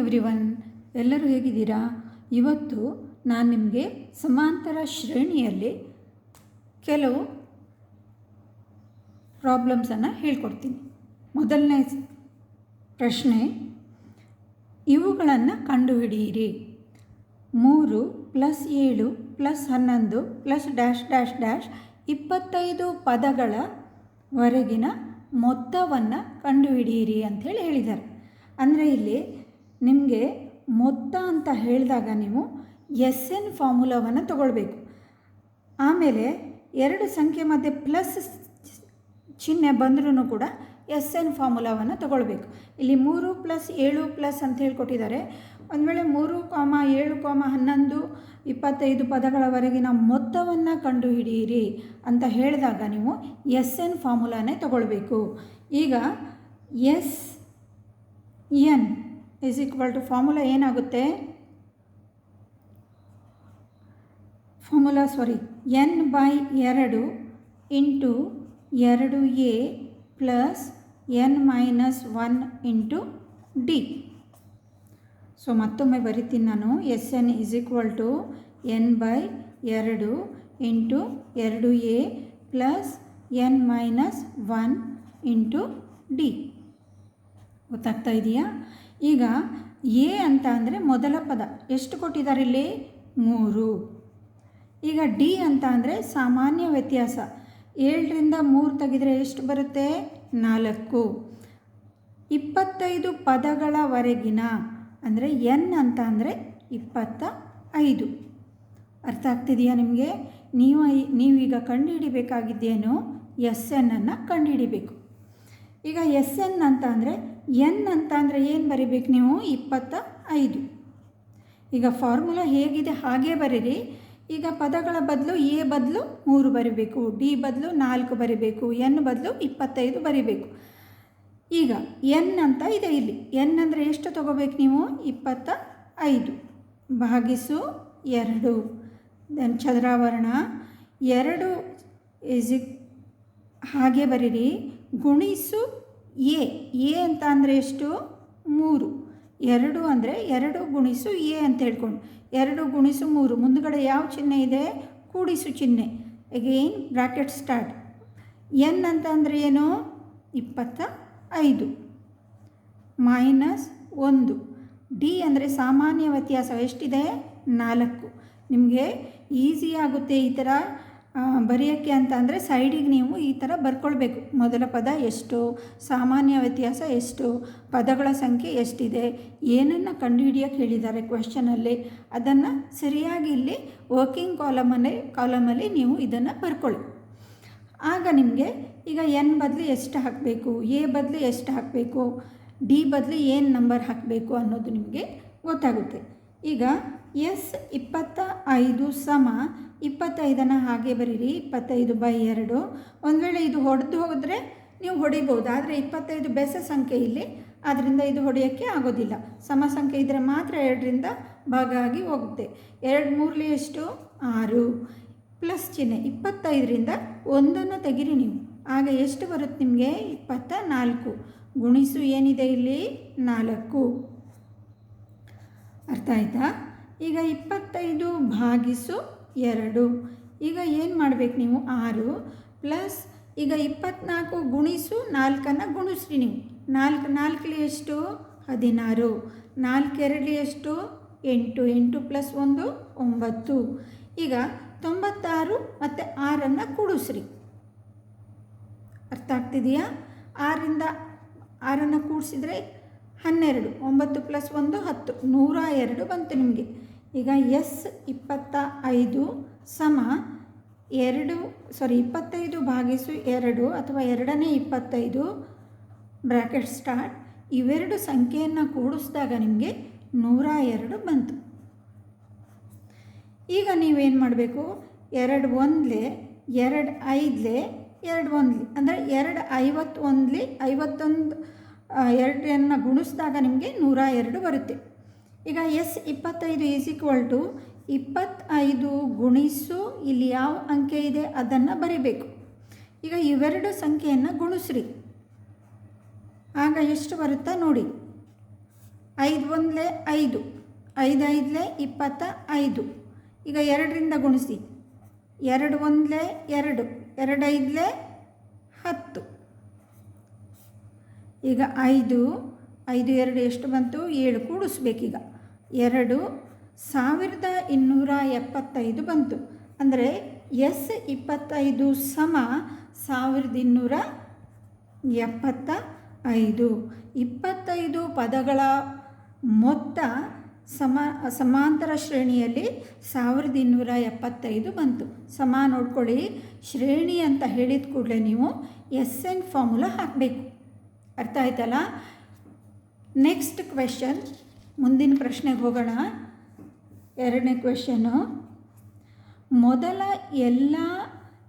Every one ಎಲ್ಲರೂ ಹೇಗಿದ್ದೀರಾ? ಇವತ್ತು ನಾನು ನಿಮಗೆ ಸಮಾಂತರ ಶ್ರೇಣಿಯಲ್ಲಿ ಕೆಲವು ಪ್ರಾಬ್ಲಮ್ಸನ್ನು ಹೇಳ್ಕೊಡ್ತೀನಿ. ಮೊದಲನೇ ಪ್ರಶ್ನೆ, ಇವುಗಳನ್ನು ಕಂಡುಹಿಡಿಯಿರಿ. ಮೂರು ಪ್ಲಸ್ ಏಳು ಪ್ಲಸ್ ಹನ್ನೊಂದು ಪ್ಲಸ್ ಡ್ಯಾಶ್ ಡ್ಯಾಶ್ ಡ್ಯಾಶ್ ಇಪ್ಪತ್ತೈದು ಪದಗಳವರೆಗಿನ ಮೊತ್ತವನ್ನು ಕಂಡುಹಿಡಿಯಿರಿ ಅಂಥೇಳಿ ಹೇಳಿದ್ದಾರೆ. ಅಂದರೆ ಇಲ್ಲಿ ನಿಮಗೆ ಮೊತ್ತ ಅಂತ ಹೇಳಿದಾಗ ನೀವು ಎಸ್ ಎನ್ ಫಾರ್ಮುಲಾವನ್ನು ತಗೊಳ್ಬೇಕು. ಆಮೇಲೆ ಎರಡು ಸಂಖ್ಯೆ ಮಧ್ಯೆ ಪ್ಲಸ್ ಚಿಹ್ನೆ ಬಂದರೂ ಕೂಡ ಎಸ್ ಎನ್ ಫಾರ್ಮುಲಾವನ್ನು ತಗೊಳ್ಬೇಕು. ಇಲ್ಲಿ ಮೂರು ಪ್ಲಸ್ ಏಳು ಪ್ಲಸ್ ಅಂತ ಹೇಳ್ಕೊಟ್ಟಿದ್ದಾರೆ. ಒಂದು ವೇಳೆ ಮೂರು ಕಾಮ ಏಳು ಕಾಮ ಹನ್ನೊಂದು ಇಪ್ಪತ್ತೈದು ಪದಗಳವರೆಗಿನ ಮೊತ್ತವನ್ನು ಕಂಡುಹಿಡಿಯಿರಿ ಅಂತ ಹೇಳಿದಾಗ ನೀವು ಎಸ್ ಎನ್ ಫಾರ್ಮುಲಾನೇ ತಗೊಳ್ಬೇಕು. ಈಗ S N is equal to formula ಏನಾಗುತ್ತೆ? ಫಾರ್ಮುಲಾ ಸಾರಿ ಎನ್ ಬೈ ಎರಡು ಇಂಟು ಎರಡು A plus N minus one into D so ಮತ್ತೊಮ್ಮೆ ಬರಿತೀನಿ ನಾನು. S N is equal to N by ಎರಡು ಇಂಟು ಎರಡು A plus N minus one into D ಗೊತ್ತಾಗ್ತಾ ಇದೆಯಾ? ಈಗ ಎ ಅಂತ ಅಂದರೆ ಮೊದಲ ಪದ. ಎಷ್ಟು ಕೊಟ್ಟಿದ್ದಾರೆ ಇಲ್ಲಿ? ಮೂರು. ಈಗ ಡಿ ಅಂತ ಅಂದರೆ ಸಾಮಾನ್ಯ ವ್ಯತ್ಯಾಸ. ಏಳರಿಂದ ಮೂರು ತೆಗೆದರೆ ಎಷ್ಟು ಬರುತ್ತೆ? ನಾಲ್ಕು. ಇಪ್ಪತ್ತೈದು ಪದಗಳವರೆಗಿನ ಅಂದರೆ ಎನ್ ಅಂತ ಅಂದರೆ ಇಪ್ಪತ್ತ ಐದು ಅರ್ಥ ಆಗ್ತಿದೆಯಾ ನಿಮಗೆ? ನೀವು ನೀವೀಗ ಕಂಡುಹಿಡಿಬೇಕಾಗಿದ್ದೇನು? ಎಸ್ ಎನ್ನನ್ನು ಕಂಡುಹಿಡಿಬೇಕು. ಈಗ ಎಸ್ ಎನ್ ಅಂತ ಅಂದರೆ ಎನ್ ಅಂತ ಅಂದರೆ ಏನು ಬರಿಬೇಕು ನೀವು? ಇಪ್ಪತ್ತ ಐದು. ಈಗ ಫಾರ್ಮುಲಾ ಹೇಗಿದೆ? ಹಾಗೇ ಬರೀರಿ. ಈಗ ಪದಗಳ ಬದಲು ಎ ಬದಲು ಮೂರು ಬರಿಬೇಕು. ಡಿ ಬದಲು ನಾಲ್ಕು ಬರಿಬೇಕು. ಎನ್ ಬದಲು ಇಪ್ಪತ್ತೈದು ಬರಿಬೇಕು. ಈಗ ಎನ್ ಅಂತ ಇದೆ ಇಲ್ಲಿ. ಎನ್ ಅಂದರೆ ಎಷ್ಟು ತಗೋಬೇಕು ನೀವು? ಇಪ್ಪತ್ತ ಐದು. ಭಾಗಿಸು ಎರಡು. ದೆನ್ ಚದ್ರಾವರಣ. ಎರಡು ಇಸ್ ಹಾಗೆ ಬರೀರಿ. ಗುಣಿಸು ಎ ಎ ಅಂತ ಅಂದರೆ ಎಷ್ಟು? ಮೂರು. ಎರಡು ಅಂದರೆ ಎರಡು ಗುಣಿಸು ಎ ಅಂತ ಹೇಳ್ಕೊಂಡು. ಎರಡು ಗುಣಿಸು ಮೂರು. ಮುಂದುಗಡೆ ಯಾವ ಚಿಹ್ನೆ ಇದೆ? ಕೂಡಿಸು ಚಿಹ್ನೆ. ಅಗೇನ್ ಬ್ರಾಕೆಟ್ ಸ್ಟಾರ್ಟ್ ಎನ್ ಅಂತ ಅಂದರೆ ಏನು? ಇಪ್ಪತ್ತ ಐದು ಮೈನಸ್ ಒಂದು. ಡಿ ಅಂದರೆ ಸಾಮಾನ್ಯ ವ್ಯತ್ಯಾಸ ಎಷ್ಟಿದೆ? ನಾಲ್ಕು. ನಿಮಗೆ ಈಸಿ ಆಗುತ್ತೆ ಈ ಥರ ಬರೆಯೋಕ್ಕೆ ಅಂತ ಅಂದರೆ ಸೈಡಿಗೆ ನೀವು ಈ ಥರ ಬರ್ಕೊಳ್ಬೇಕು. ಮೊದಲ ಪದ ಎಷ್ಟು, ಸಾಮಾನ್ಯ ವ್ಯತ್ಯಾಸ ಎಷ್ಟು, ಪದಗಳ ಸಂಖ್ಯೆ ಎಷ್ಟಿದೆ, ಏನನ್ನು ಕಂಡುಹಿಡಿಯೋಕ್ಕೆ ಹೇಳಿದ್ದಾರೆ ಕ್ವೆಶನಲ್ಲಿ ಅದನ್ನು ಸರಿಯಾಗಿ ಇಲ್ಲಿ ವರ್ಕಿಂಗ್ ಕಾಲಮಲ್ಲಿ ಕಾಲಮಲ್ಲಿ ನೀವು ಇದನ್ನು ಬರ್ಕೊಳ್ಳಿ. ಆಗ ನಿಮಗೆ ಈಗ ಎನ್ ಬದಲು ಎಷ್ಟು ಹಾಕಬೇಕು ಎ ಬದಲು ಎಷ್ಟು ಹಾಕಬೇಕು ಡಿ ಬದಲು ಏನು ನಂಬರ್ ಹಾಕಬೇಕು ಅನ್ನೋದು ನಿಮಗೆ ಗೊತ್ತಾಗುತ್ತೆ. ಈಗ ಎಸ್ ಇಪ್ಪತ್ತ ಐದು ಸಮ ಇಪ್ಪತ್ತೈದನ್ನು ಹಾಗೆ ಬರೀರಿ, ಇಪ್ಪತ್ತೈದು ಬೈ ಎರಡು. ಒಂದು ವೇಳೆ ಇದು ಹೊಡೆದು ಹೋದರೆ ನೀವು ಹೊಡಿಬೋದು, ಆದರೆ ಇಪ್ಪತ್ತೈದು ಬೆಸ ಸಂಖ್ಯೆ ಇಲ್ಲಿ ಆದ್ದರಿಂದ ಇದು ಹೊಡೆಯೋಕ್ಕೆ ಆಗೋದಿಲ್ಲ. ಸಮ ಸಂಖ್ಯೆ ಇದ್ದರೆ ಮಾತ್ರ ಎರಡರಿಂದ ಭಾಗ ಆಗಿ ಹೋಗುತ್ತೆ. ಎರಡು ಮೂರಲಿ ಎಷ್ಟು? ಆರು. ಪ್ಲಸ್ ಚಿಹ್ನೆ, ಇಪ್ಪತ್ತೈದರಿಂದ ಒಂದನ್ನು ತೆಗಿರಿ ನೀವು. ಆಗ ಎಷ್ಟು ಬರುತ್ತೆ ನಿಮಗೆ? ಇಪ್ಪತ್ತ ನಾಲ್ಕು. ಗುಣಿಸು ಏನಿದೆ ಇಲ್ಲಿ? ನಾಲ್ಕು. ಅರ್ಥ ಆಯ್ತಾ? ಈಗ ಇಪ್ಪತ್ತೈದು ಭಾಗಿಸು ಎರಡು. ಈಗ ಏನು ಮಾಡಬೇಕು ನೀವು? ಆರು ಪ್ಲಸ್ ಈಗ ಇಪ್ಪತ್ನಾಲ್ಕು ಗುಣಿಸು ನಾಲ್ಕನ್ನು ಗುಣಿಸ್ರಿ ನೀವು. ನಾಲ್ಕು ನಾಲ್ಕಲಿ ಎಷ್ಟು? ಹದಿನಾರು. ನಾಲ್ಕೆರಡಲಿ ಎಷ್ಟು? ಎಂಟು. ಎಂಟು ಪ್ಲಸ್ ಒಂದು, ಒಂಬತ್ತು. ಈಗ ತೊಂಬತ್ತಾರು ಮತ್ತು ಆರನ್ನು ಕೂಡಿಸ್ರಿ. ಅರ್ಥ ಆಗ್ತಿದೆಯಾ? ಆರಿಂದ ಆರನ್ನು ಕೂಡಿಸಿದ್ರೆ ಹನ್ನೆರಡು, ಒಂಬತ್ತು ಪ್ಲಸ್ ಒಂದು ಹತ್ತು, ನೂರ ಎರಡು ಬಂತು ನಿಮಗೆ. ಈಗ ಎಸ್ ಇಪ್ಪತ್ತ ಐದು ಸಮ ಎರಡು ಸಾರಿ ಇಪ್ಪತ್ತೈದು ಭಾಗಿಸು ಎರಡು ಅಥವಾ ಎರಡನೇ ಇಪ್ಪತ್ತೈದು ಬ್ರ್ಯಾಕೆಟ್ ಸ್ಟಾರ್ಟ್. ಇವೆರಡು ಸಂಖ್ಯೆಯನ್ನು ಕೂಡಿಸಿದಾಗ ನಿಮಗೆ ನೂರ ಎರಡು ಬಂತು. ಈಗ ನೀವೇನು ಮಾಡಬೇಕು? ಎರಡು ಒಂದ್ಲೆ, ಎರಡು ಐದ್ಲೆ, ಎರಡು ಒಂದ್ಲಿ. ಅಂದರೆ ಎರಡು ಐವತ್ತೊಂದ್ಲಿ, ಐವತ್ತೊಂದು ಎರಡನ್ನು ಗುಣಿಸಿದಾಗ ನಿಮಗೆ ನೂರ ಎರಡು ಬರುತ್ತೆ. ಈಗ ಎಸ್ ಇಪ್ಪತ್ತೈದು ಈಸ್ ಈಕ್ವಲ್ ಟು ಇಪ್ಪತ್ತೈದು ಗುಣಿಸು ಇಲ್ಲಿ ಯಾವ ಅಂಕೆ ಇದೆ ಅದನ್ನು ಬರಿಬೇಕು. ಈಗ ಇವೆರಡು ಸಂಖ್ಯೆಯನ್ನು ಗುಣಿಸ್ರಿ. ಆಗ ಎಷ್ಟು ಬರುತ್ತಾ ನೋಡಿ. ಐದು ಒಂದಲೇ ಐದು ಐದು ಐದಲೇ ಇಪ್ಪತ್ತ ಐದು. ಈಗ ಎರಡರಿಂದ ಗುಣಿಸಿ. ಎರಡು ಒಂದಲೇ ಎರಡು ಎರಡೈದಲೇ ಹತ್ತು. ಈಗ ಐದು ಐದು, ಎರಡು, ಎಷ್ಟು ಬಂತು? ಏಳು ಕೂಡಿಸ್ಬೇಕೀಗ. ಎರಡು ಸಾವಿರದ ಇನ್ನೂರ ಎಪ್ಪತ್ತೈದು ಬಂತು. ಅಂದರೆ ಎಸ್ ಇಪ್ಪತ್ತೈದು ಸಮ ಸಾವಿರದ ಇನ್ನೂರ ಎಪ್ಪತ್ತ ಐದು ಇಪ್ಪತ್ತೈದು ಪದಗಳ ಮೊತ್ತ ಸಮ, ಸಮಾಂತರ ಶ್ರೇಣಿಯಲ್ಲಿ ಸಾವಿರದ ಇನ್ನೂರ ಎಪ್ಪತ್ತೈದು ಬಂತು. ಸಮ ನೋಡ್ಕೊಳ್ಳಿ. ಶ್ರೇಣಿ ಅಂತ ಹೇಳಿದ ಕೂಡಲೇ ನೀವು ಎಸ್ ಎನ್ ಫಾರ್ಮುಲಾ ಹಾಕಬೇಕು. ಅರ್ಥ ಆಯ್ತಲ್ಲ? ನೆಕ್ಸ್ಟ್ ಕ್ವೆಶನ್ ಮುಂದಿನ ಪ್ರಶ್ನೆಗೆ ಹೋಗೋಣ. ಎರಡನೇ ಕ್ವೆಶನು ಮೊದಲ ಎಲ್ಲ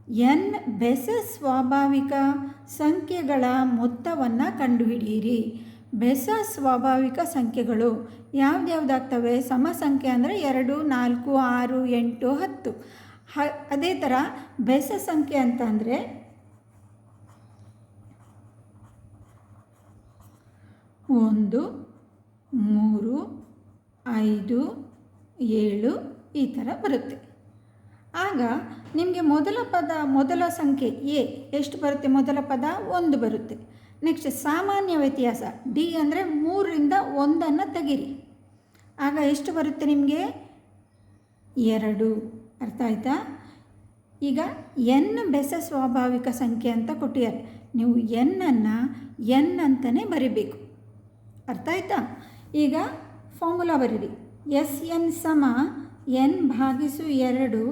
ಎನ್ ಬೆಸ ಸ್ವಾಭಾವಿಕ ಸಂಖ್ಯೆಗಳ ಮೊತ್ತವನ್ನು ಕಂಡುಹಿಡಿಯಿರಿ. ಬೆಸ ಸ್ವಾಭಾವಿಕ ಸಂಖ್ಯೆಗಳು ಯಾವ್ದ್ಯಾವ್ದಾಗ್ತವೆ ಸಮ ಸಂಖ್ಯೆ ಅಂದರೆ ಎರಡು, ನಾಲ್ಕು, ಆರು, ಎಂಟು, ಹತ್ತು. ಹ, ಅದೇ ಥರ ಬೆಸ ಸಂಖ್ಯೆ ಅಂತ ಅಂದರೆ ಒಂದು, ಮೂರು, ಐದು, ಏಳು ಈ ಥರ ಬರುತ್ತೆ. ಆಗ ನಿಮಗೆ ಮೊದಲ ಪದ, ಮೊದಲ ಸಂಖ್ಯೆ ಎ, ಎಷ್ಟು ಬರುತ್ತೆ ಮೊದಲ ಪದ? ಒಂದು ಬರುತ್ತೆ. ನೆಕ್ಸ್ಟ್ ಸಾಮಾನ್ಯ ವ್ಯತ್ಯಾಸ, ಡಿ ಅಂದರೆ ಮೂರರಿಂದ ಒಂದನ್ನು ತೆಗಿರಿ. ಆಗ ಎಷ್ಟು ಬರುತ್ತೆ ನಿಮಗೆ? ಎರಡು. ಅರ್ಥ ಆಯ್ತಾ? ಈಗ ಎನ್ ಬೆಸ ಸ್ವಾಭಾವಿಕ ಸಂಖ್ಯೆ ಅಂತ ಕೊಟ್ಟಿದ್ದಾರೆ. ನೀವು ಎನ್ನನ್ನು ಎನ್ ಅಂತಲೇ ಬರಿಬೇಕು. ಅರ್ಥ ಆಯ್ತಾ? ಈಗ ಫಾರ್ಮುಲಾ ಬರೀರಿ. ಎಸ್ ಎನ್ ಸಮ ಎನ್ ಭಾಗಿಸು ಎರಡು,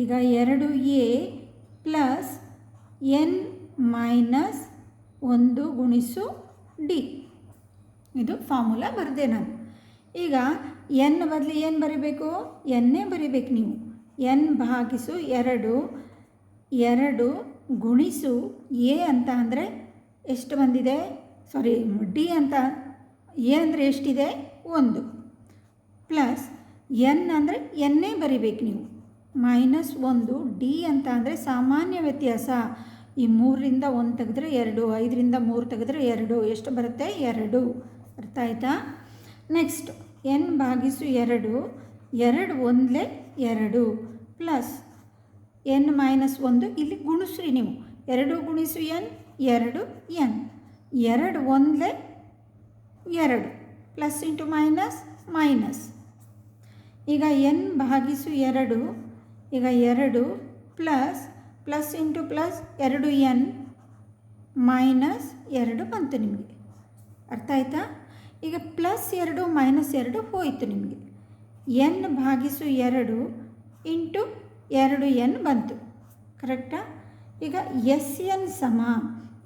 ಈಗ ಎರಡು ಎ ಪ್ಲಸ್ ಎನ್ ಮೈನಸ್ ಒಂದು ಗುಣಿಸು ಡಿ ಇದು ಫಾರ್ಮುಲಾ ಬರೆದೆ ನಾನು. ಈಗ ಎನ್ ಬದಲು ಏನು ಬರಿಬೇಕು? ಎನ್ನೇ ಬರಿಬೇಕು ನೀವು. ಎನ್ ಭಾಗಿಸು ಎರಡು ಎರಡು ಗುಣಿಸು ಎ ಅಂತ ಅಂದರೆ ಎಷ್ಟು ಬಂದಿದೆ? ಸಾರಿ ಡಿ ಅಂತ ಎ ಅಂದರೆ ಎಷ್ಟಿದೆ? ಒಂದು. ಪ್ಲಸ್ ಎನ್ ಅಂದರೆ ಎನ್ನೇ ಬರಿಬೇಕು ನೀವು? ಮೈನಸ್ ಒಂದು ಡಿ ಅಂತ ಅಂದರೆ ಸಾಮಾನ್ಯ ವ್ಯತ್ಯಾಸ. ಈ ಮೂರರಿಂದ ಒಂದು ತೆಗೆದ್ರೆ ಎರಡು, ಐದರಿಂದ ಮೂರು ತೆಗೆದ್ರೆ ಎರಡು. ಎಷ್ಟು ಬರುತ್ತೆ? ಎರಡು. ಅರ್ಥ ನೆಕ್ಸ್ಟ್ ಎನ್ ಭಾಗಿಸು ಎರಡು. ಎರಡು ಒಂದಲೇ ಎರಡು. ಪ್ಲಸ್ ಎನ್ ಮೈನಸ್ ಒಂದು ಇಲ್ಲಿ ಗುಣಿಸ್ರಿ ನೀವು. ಎರಡು ಗುಣಿಸು ಎನ್, ಎರಡು ಎನ್. ಎರಡು ಒಂದಲೇ ಎರಡು. Plus into minus minus. ಈಗ ಎನ್ ಭಾಗಿಸು ಎರಡು. ಈಗ ಎರಡು ಪ್ಲಸ್ ಪ್ಲಸ್ ಇಂಟು ಪ್ಲಸ್ ಎರಡು ಎನ್ ಮೈನಸ್ ಎರಡು ಬಂತು ನಿಮಗೆ. ಅರ್ಥ ಆಯ್ತಾ? ಈಗ ಪ್ಲಸ್ ಎರಡು ಮೈನಸ್ ಎರಡು ಹೋಯಿತು ನಿಮಗೆ. ಎನ್ ಭಾಗಿಸು ಎರಡು ಇಂಟು ಎರಡು ಎನ್ ಬಂತು. ಕರೆಕ್ಟಾ? ಈಗ ಎಸ್ ಎನ್ ಸಮ.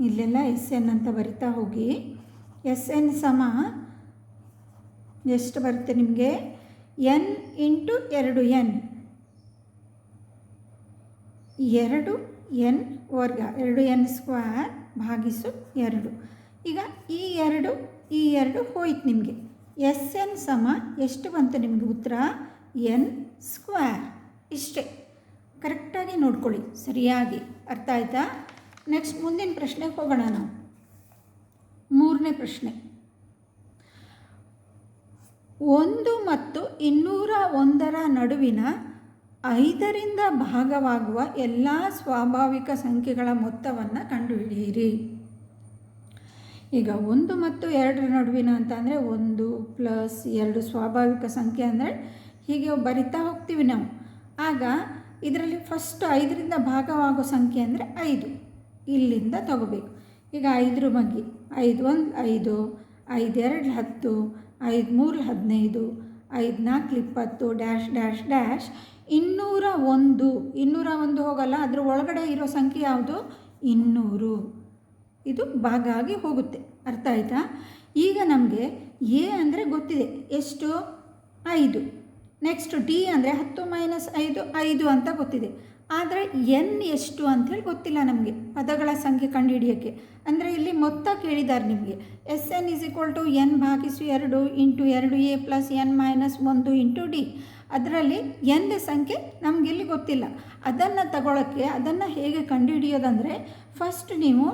ಇಲ್ಲೆಲ್ಲ ಎಸ್ ಎನ್ ಅಂತ ಬರಿತಾ ಹೋಗಿ. ಎಸ್ ಎನ್ ಸಮ. ಎಷ್ಟು ಬರುತ್ತೆ ನಿಮಗೆ? ಎನ್ ಇಂಟು ಎರಡು ಎನ್. ಎರಡು ಎನ್ ವರ್ಗ, ಎರಡು ಎನ್ ಸ್ಕ್ವೇರ್ ಭಾಗಿಸು ಎರಡು. ಈಗ ಈ ಎರಡು ಈ ಎರಡು ಹೋಯ್ತು ನಿಮಗೆ. ಎಸ್ ಎನ್ ಸಮ ಎಷ್ಟು ಬಂತು ನಿಮಗೆ ಉತ್ತರ? N square. ಇಷ್ಟೇ. ಕರೆಕ್ಟಾಗಿ ನೋಡ್ಕೊಳ್ಳಿ. ಸರಿಯಾಗಿ. ಅರ್ಥ ಆಯಿತಾ? ನೆಕ್ಸ್ಟ್ ಮುಂದಿನ ಪ್ರಶ್ನೆಗೆ ಹೋಗೋಣ ನಾವು. ಮೂರನೇ ಪ್ರಶ್ನೆ. ಒಂದು ಮತ್ತು ಇನ್ನೂರ ಒಂದರ ನಡುವಿನ ಐದರಿಂದ ಭಾಗವಾಗುವ ಎಲ್ಲ ಸ್ವಾಭಾವಿಕ ಸಂಖ್ಯೆಗಳ ಮೊತ್ತವನ್ನು ಕಂಡುಹಿಡಿಯಿರಿ. ಈಗ ಒಂದು ಮತ್ತು ಎರಡರ ನಡುವಿನ ಅಂತ ಅಂದರೆ ಒಂದು ಪ್ಲಸ್ ಎರಡು ಸ್ವಾಭಾವಿಕ ಸಂಖ್ಯೆ ಅಂದರೆ ಹೀಗೆ ಬರಿತಾ ಹೋಗ್ತೀವಿ ನಾವು. ಆಗ ಇದರಲ್ಲಿ ಫಸ್ಟ್ ಐದರಿಂದ ಭಾಗವಾಗೋ ಸಂಖ್ಯೆ ಅಂದರೆ ಐದು. ಇಲ್ಲಿಂದ ತಗೋಬೇಕು. ಈಗ ಐದರ ಬಗ್ಗೆ ಐದು ಒಂದು ಐದು, ಐದೆರಡು ಹತ್ತು, ಐದು ಮೂರು ಹದಿನೈದು, ಐದು ನಾಲ್ಕು ಇಪ್ಪತ್ತು, ಡ್ಯಾಶ್ ಡ್ಯಾಶ್ ಡ್ಯಾಶ್. ಇನ್ನೂರ ಒಂದು ಇನ್ನೂರ ಒಂದು ಹೋಗಲ್ಲ, ಅದರ ಒಳಗಡೆ ಇರೋ ಸಂಖ್ಯೆ ಯಾವುದು? ಇನ್ನೂರು. ಇದು ಭಾಗ ಆಗಿ ಹೋಗುತ್ತೆ. ಅರ್ಥ ಆಯಿತಾ? ಈಗ ನಮಗೆ ಎ ಅಂದರೆ ಗೊತ್ತಿದೆ. ಎಷ್ಟು? ಐದು. ನೆಕ್ಸ್ಟ್ ಡಿ ಅಂದರೆ ಹತ್ತು ಮೈನಸ್ ಐದು ಐದು ಅಂತ ಗೊತ್ತಿದೆ. ಆದರೆ ಎನ್ ಎಷ್ಟು ಅಂಥೇಳಿ ಗೊತ್ತಿಲ್ಲ ನಮಗೆ, ಪದಗಳ ಸಂಖ್ಯೆ ಕಂಡುಹಿಡಿಯೋಕ್ಕೆ. ಅಂದರೆ ಇಲ್ಲಿ ಮೊತ್ತ ಕೇಳಿದ್ದಾರೆ ನಿಮಗೆ. S N is equal to N ಭಾಗಿಸು ಎರಡು ಇಂಟು ಎರಡು ಎ ಪ್ಲಸ್ ಎನ್ ಮೈನಸ್ ಒಂದು ಇಂಟು ಡಿ. ಅದರಲ್ಲಿ ಎನ್ ಸಂಖ್ಯೆ ನಮಗಿಲ್ಲಿ ಗೊತ್ತಿಲ್ಲ. ಅದನ್ನು ತಗೊಳ್ಳೋಕ್ಕೆ ಅದನ್ನು ಹೇಗೆ ಕಂಡುಹಿಡಿಯೋದಂದರೆ ಫಸ್ಟ್ ನೀವು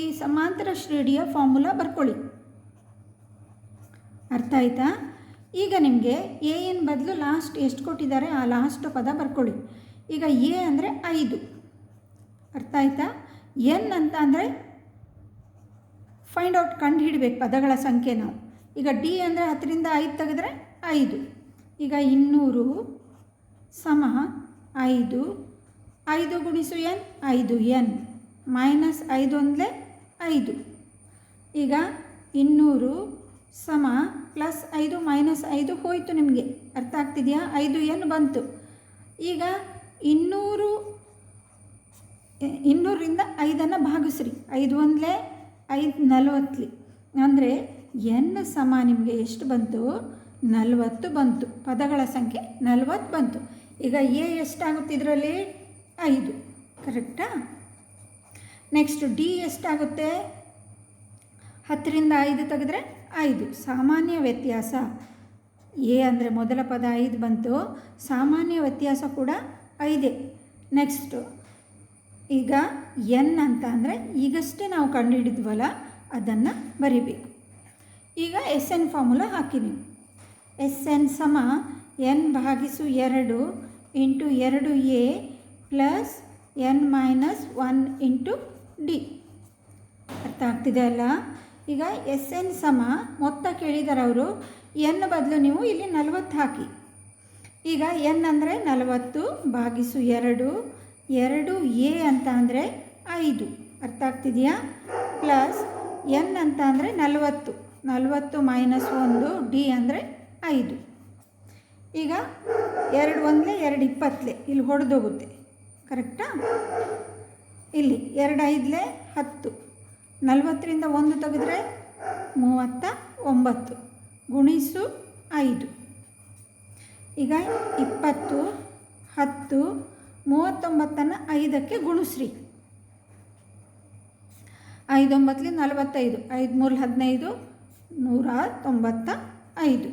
ಈ ಸಮಾಂತರ ಶ್ರೇಣಿಯ ಫಾರ್ಮುಲಾ ಬರ್ಕೊಳ್ಳಿ. ಅರ್ಥ ಆಯಿತಾ? ಈಗ ನಿಮಗೆ ಎ ಎನ್ ಬದಲು ಲಾಸ್ಟ್ ಎಷ್ಟು ಕೊಟ್ಟಿದ್ದಾರೆ? ಆ ಲಾಸ್ಟ್ ಪದ ಬರ್ಕೊಳ್ಳಿ. ಈಗ ಎ ಅಂದರೆ ಐದು. ಅರ್ಥ ಆಯ್ತಾ? ಎನ್ ಅಂತ ಅಂದರೆ ಫೈಂಡ್ ಔಟ್ ಕಂಡು ಹಿಡಬೇಕು ಪದಗಳ ಸಂಖ್ಯೆ ನಾವು. ಈಗ ಡಿ ಅಂದರೆ ಹತ್ತರಿಂದ ಐದು ತೆಗೆದ್ರೆ ಐದು. ಈಗ ಇನ್ನೂರು ಸಮ ಐದು. ಐದು ಗುಣಿಸು ಎನ್? ಐದು. ಎನ್ ಮೈನಸ್ ಐದು ಅಂದರೆ ಐದು. ಈಗ ಇನ್ನೂರು ಸಮ ಪ್ಲಸ್ ಐದು ಮೈನಸ್ ಐದು ಹೋಯಿತು ನಿಮಗೆ. ಅರ್ಥ ಆಗ್ತಿದೆಯಾ? ಐದು ಎನ್ ಬಂತು. ಈಗ ಇನ್ನೂರು, ಇನ್ನೂರರಿಂದ ಐದನ್ನು ಭಾಗಿಸ್ರಿ. ಐದು ಒಂದಲೇ, ಐದು ನಲವತ್ತಲಿ ಅಂದರೆ ಎನ್ ಸಮ ನಿಮಗೆ ಎಷ್ಟು ಬಂತು? ನಲವತ್ತು ಬಂತು. ಪದಗಳ ಸಂಖ್ಯೆ ನಲವತ್ತು ಬಂತು. ಈಗ ಎ ಎಷ್ಟಾಗುತ್ತೆ ಇದರಲ್ಲಿ? ಐದು. ಕರೆಕ್ಟಾ? ನೆಕ್ಸ್ಟ್ ಡಿ ಎಷ್ಟಾಗುತ್ತೆ? ಹತ್ತರಿಂದ ಐದು ತೆಗೆದ್ರೆ ಐದು. ಸಾಮಾನ್ಯ ವ್ಯತ್ಯಾಸ. ಎ ಅಂದರೆ ಮೊದಲ ಪದ ಐದು ಬಂತು. ಸಾಮಾನ್ಯ ವ್ಯತ್ಯಾಸ ಕೂಡ ಐದೇ. ನೆಕ್ಸ್ಟು ಈಗ ಎನ್ ಅಂತ ಅಂದರೆ ಈಗಷ್ಟೇ ನಾವು ಕಂಡುಹಿಡಿದ್ವಲ್ಲ, ಅದನ್ನು ಬರಿಬೇಕು. ಈಗ ಎಸ್ ಎನ್ ಫಾರ್ಮುಲಾ ಹಾಕಿ ನೀವು ಎಸ್ ಎನ್ ಸಮ ಎನ್ ಭಾಗಿಸು ಎರಡು ಇಂಟು ಎರಡು A plus N minus one into D. ಅರ್ಥ ಆಗ್ತಿದೆ ಅಲ್ಲ? ಈಗ ಎಸ್ ಎನ್ ಸಮ ಮೊತ್ತ ಕೇಳಿದಾರೆ ಅವರು. ಎನ್ ಬದಲು ನೀವು ಇಲ್ಲಿ ನಲವತ್ತು ಹಾಕಿ. ಈಗ ಎನ್ ಅಂದರೆ ನಲವತ್ತು ಭಾಗಿಸು ಎರಡು ಎರಡು ಎ ಅಂತ ಅಂದರೆ ಐದು. ಅರ್ಥ ಆಗ್ತಿದೆಯಾ? ಪ್ಲಸ್ ಎನ್ ಅಂತ ಅಂದರೆ ನಲವತ್ತು. ನಲವತ್ತು ಮೈನಸ್ ಒಂದು ಡಿ ಅಂದರೆ ಐದು. ಈಗ ಎರಡು ಒಂದಲೇ, ಎರಡು ಇಪ್ಪತ್ತಲೆ ಇಲ್ಲಿ ಹೊಡೆದೋಗುತ್ತೆ ಕರೆಕ್ಟಾ? ಇಲ್ಲಿ ಎರಡು ಐದಲೇ, ಹತ್ತು. ನಲವತ್ತರಿಂದ ಒಂದು ತೆಗೆದ್ರೆ ಮೂವತ್ತ ಒಂಬತ್ತು. ಗುಣಿಸು ಐದು. ಈಗ ಇಪ್ಪತ್ತು, ಹತ್ತು, ಮೂವತ್ತೊಂಬತ್ತನ್ನು ಐದಕ್ಕೆ ಗುಣಿಸ್ರಿ. ಐದೊಂಬತ್ತಲಿ ನಲವತ್ತೈದು ಐದು ಮೂರು ಹದಿನೈದು ನೂರ ತೊಂಬತ್ತ ಐದು.